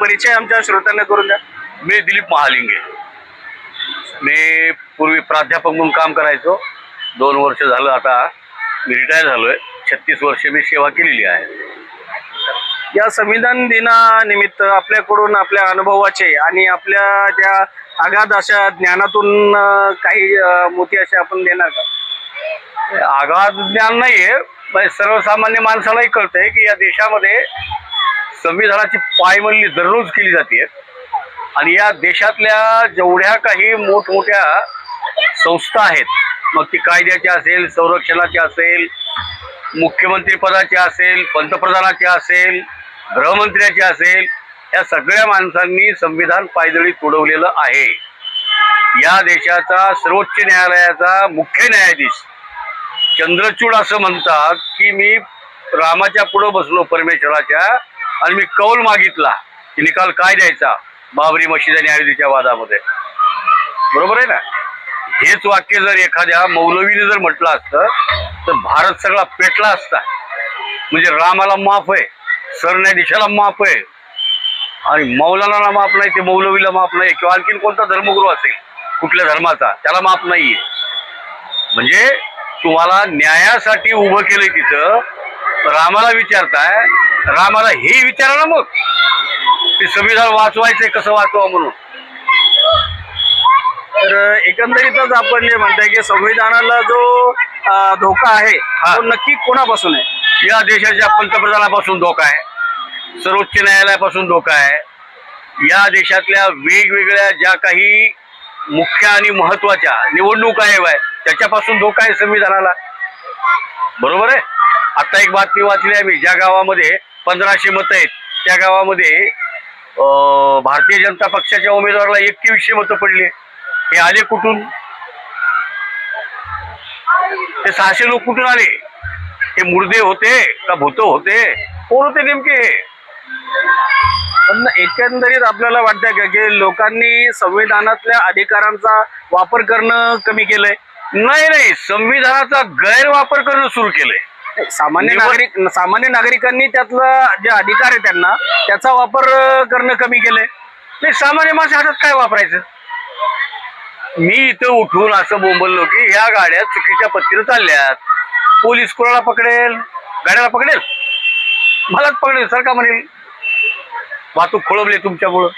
परिचय आमच्या श्रोत्यांना करून द्या. मी दिलीप महालिंगे. मी पूर्वी प्राध्यापक म्हणून काम करायचो. दोन वर्ष झालं आता मी रिटायर झालोय. छत्तीस वर्ष मी सेवा केलेली आहे. या संविधान दिनानिमित्त आपल्याकडून आपल्या अनुभवाचे आणि आपल्या त्या आगाध अशा ज्ञानातून काही मोठी असे आपण देणार का? आघात ज्ञान नाहीये सर्वसामान्य माणसालाही कळतंय की या देशामध्ये संविधानाची पायमल्ली दररोज केली जाते आणि या देशातल्या जेवढ्या काही मोठमोठ्या संस्था आहेत मग ती कायद्याची असेल संरक्षणाची असेल मुख्यमंत्रीपदाची असेल पंतप्रधानाची असेल गृहमंत्र्याची असेल या सगळ्या माणसांनी संविधान पायदळी तुडवलेलं आहे. या देशाचा सर्वोच्च न्यायालयाचा मुख्य न्यायाधीश चंद्रचूड असं म्हणतात की मी रामाच्या पुढं बसलो परमेश्वराच्या आणि मी कौल मागितला की निकाल काय द्यायचा? बाबरी मशीद आणि अयोध्येच्या वादामध्ये. बरोबर आहे ना? हेच वाक्य जर एखाद्या मौलवीने जर म्हटलं असतं तर भारत सगळा पेटला असता. म्हणजे रामाला माफ आहे सरन्यायाधीशाला माफ आहे आणि मौलानाला माफ नाही ते मौलवीला माफ नाही किंवा आणखीन कोणता धर्मगुरू असेल कुठल्या धर्माचा त्याला माफ नाहीये. म्हणजे तुम्हाला न्यायासाठी उभं केलंय तिथं रामाला विचारताय रामाला हे विचारा ना मग. ते संविधान वाचवायचंय कसं वाचवा म्हणून? तर एकंदरीतच आपण जे म्हणताय की संविधानाला जो धोका आहे तो नक्की कोणापासून आहे? या देशाच्या पंतप्रधानापासून धोका आहे. सर्वोच्च न्यायालयापासून धोका आहे. या देशातल्या वेगवेगळ्या ज्या काही मुख्य आणि महत्त्वाच्या निवडणूक आहे त्याच्यापासून धोका आहे संविधानाला. बरोबर आहे? आता एक बातमी वाचली आहे मी ज्या गावामध्ये पंधराशे मतं आहेत. त्या गावामध्ये अं, भारतीय जनता पक्षाच्या उमेदवाराला एकवीसशे मतं पडली हे आले कुठून? ते सहाशे लोक कुठून आले? हे मुर्दे होते का भूत होते? कोण होते नेमके हे? पण एकंदरीत आपल्याला वाटतंय का की लोकांनी संविधानातल्या अधिकारांचा वापर करणं कमी केलंय? नाही नाही. संविधानाचा गैरवापर करणं सुरू केलंय. सामान्य नागरिक सामान्य नागरिकांनी त्यातलं जे अधिकार आहे त्यांना त्याचा वापर करणं कमी केलंय. नाही सामान्य माणसा हातात काय वापरायचं? मी इथं उठून असं बोंबललो की ह्या गाड्या चुकीच्या पत्तीनं चालल्यात. पोलीस कोणाला पकडेल? गाड्याला पकडेल? मलाच पकडेल सर का म्हणेल. वाहतूक खोळंबली तुमच्यामुळं.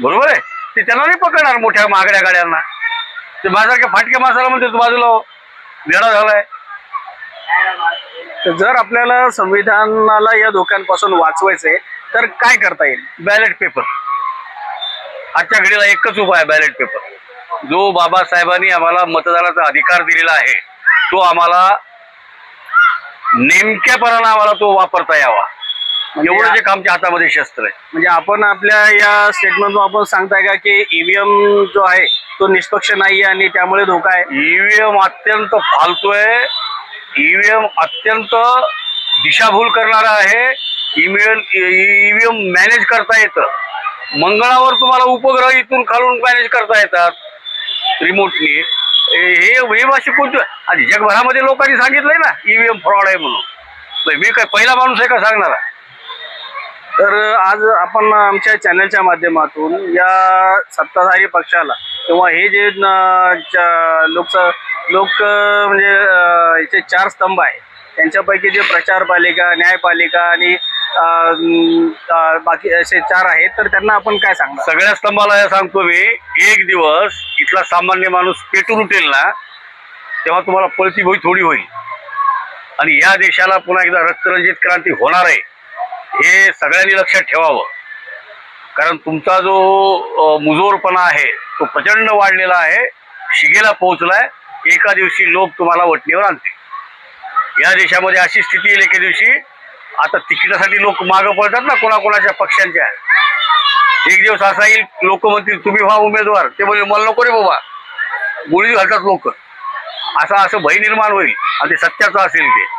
बरोबर आहे? ते त्यांना नाही पकडणार मोठ्या महागड्या गाड्यांना. ते माझ्यासारख्या फाटक्या माणसाला म्हणते तू बाजूला हो. वेडा झालाय. तर जर आपल्याला संविधानाला या धोक्यांपासून वाचवायचंय तर काय करता येईल? बॅलेट पेपर आजच्या घडीला एकच उपाय आहे बॅलेट पेपर जो बाबासाहेबांनी आम्हाला मतदानाचा अधिकार दिलेला आहे तो आम्हाला नेमक्यापणानं आम्हाला तो वापरता यावा. एवढं जे आमच्या हातामध्ये शस्त्र आहे. म्हणजे आपण आपल्या या स्टेटमेंटमधून आपण सांगताय का की ईव्हीएम जो आहे तो निष्पक्ष नाहीये आणि त्यामुळे धोका आहे? ईव्हीएम अत्यंत फालतू आहे. ईव्हीएम अत्यंत दिशाभूल करणारा आहे. ईव्हीएम ईव्हीएम मॅनेज करता येतं. मंगळावर तुम्हाला उपग्रह इथून खालून मॅनेज करता येतात. रिमोटली हे हे भाषे कोणतं आणि जगभरामध्ये लोकांनी सांगितलंय ना ईव्हीएम फ्रॉड आहे म्हणून. मी काय पहिला माणूस आहे का सांगणार? तर आज आपण आमच्या चॅनलच्या माध्यमातून या सत्ताधारी पक्षाला किंवा हे जे लोकसभा लोक म्हणजे इथे याचे चार स्तंभ आहे त्यांच्यापैकी जे प्रचारपालिका न्यायपालिका आणि बाकी असे चार आहेत तर त्यांना आपण काय सांगणार? सगळ्या स्तंभाला सांगतो मी एक दिवस इथला सामान्य माणूस पेटून उठेल ना तेव्हा तुम्हाला पळती भोई थोडी होईल. आणि या देशाला पुन्हा एकदा रक्तरंजित क्रांती होणार आहे हे सगळ्यांनी लक्षात ठेवावं. कारण तुमचा जो मुजोरपणा आहे तो प्रचंड वाढलेला आहे शिगेला पोहोचलाय एका दिवशी लोक तुम्हाला वटणीवर आणतील. या देशामध्ये अशी स्थिती येईल एके दिवशी आता तिकिटासाठी लोक मागं पडतात ना कोणाकोणाच्या पक्षांच्या. एक दिवस असा येईल लोक म्हणतील तुम्ही व्हा उमेदवार. ते म्हणजे मला नको रे बाबा. गोळी घालतात लोक. असं असं भय निर्माण होईल आणि ते सत्याचं असेल ते.